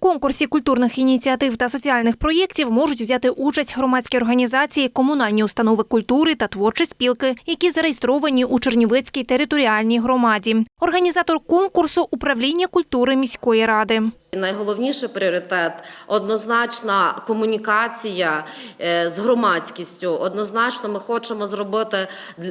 конкурсі культурних ініціатив та соціальних проєктів можуть взяти участь громадські організації, комунальні установи культури та творчі спілки, які зареєстровані у Чернівецькій територіальній громаді. Організатор конкурсу управління культури міської ради. Найголовніший пріоритет однозначна комунікація е, з громадськістю. Однозначно, ми хочемо зробити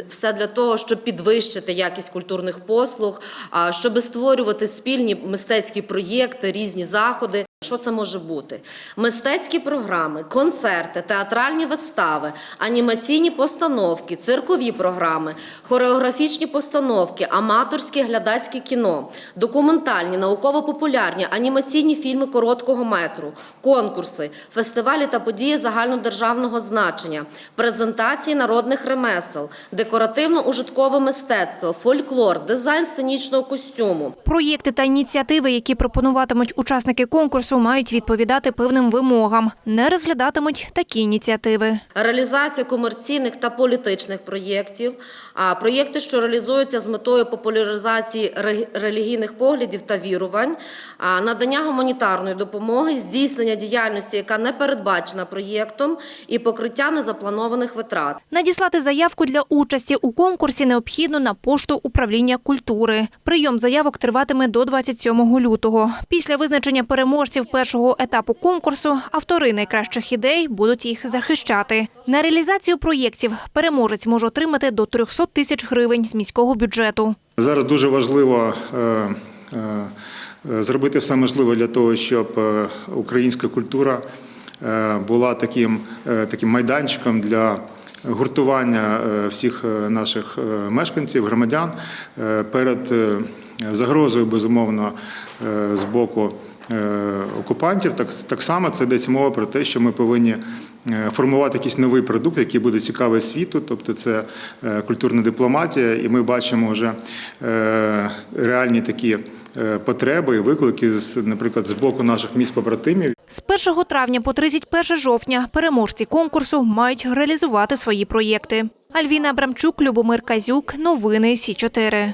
все для того, щоб підвищити якість культурних послуг, щоб створювати спільні мистецькі проєкти, різні заходи. Що це може бути? Мистецькі програми, концерти, театральні вистави, анімаційні постановки, циркові програми, хореографічні постановки, аматорське глядацьке кіно, документальні, науково-популярні, анімаційні фільми короткого метру, конкурси, фестивалі та події загальнодержавного значення, презентації народних ремесел, декоративно-ужиткове мистецтво, фольклор, дизайн сценічного костюму. Проєкти та ініціативи, які пропонуватимуть учасники конкурсу, мають відповідати певним вимогам. Не розглядатимуть такі ініціативи. Реалізація комерційних та політичних проєктів, а проєкти, що реалізуються з метою популяризації релігійних поглядів та вірувань, надання гуманітарної допомоги, здійснення діяльності, яка не передбачена проєктом, і покриття незапланованих витрат. Надіслати заявку для участі у конкурсі необхідно на пошту управління культури. Прийом заявок триватиме до 27 лютого. Після визначення переможців першого етапу конкурсу автори найкращих ідей будуть їх захищати. На реалізацію проєктів переможець може отримати до 300 тисяч гривень з міського бюджету. Зараз дуже важливо е, е, зробити все можливе для того, щоб е, українська культура була таким, таким майданчиком для гуртування всіх наших мешканців, громадян перед загрозою, безумовно, з боку окупантів. Так, так само це йдеться мова про те, що ми повинні е, формувати якийсь новий продукт, який буде цікавий світу, тобто це е, культурна дипломатія, і ми бачимо вже е, реальні такі е, потреби і виклики, наприклад, з боку наших міст побратимів. З 1 травня по 31 жовтня переможці конкурсу мають реалізувати свої проєкти. Альвіна Абрамчук, Любомир Казюк. Новини Сі 4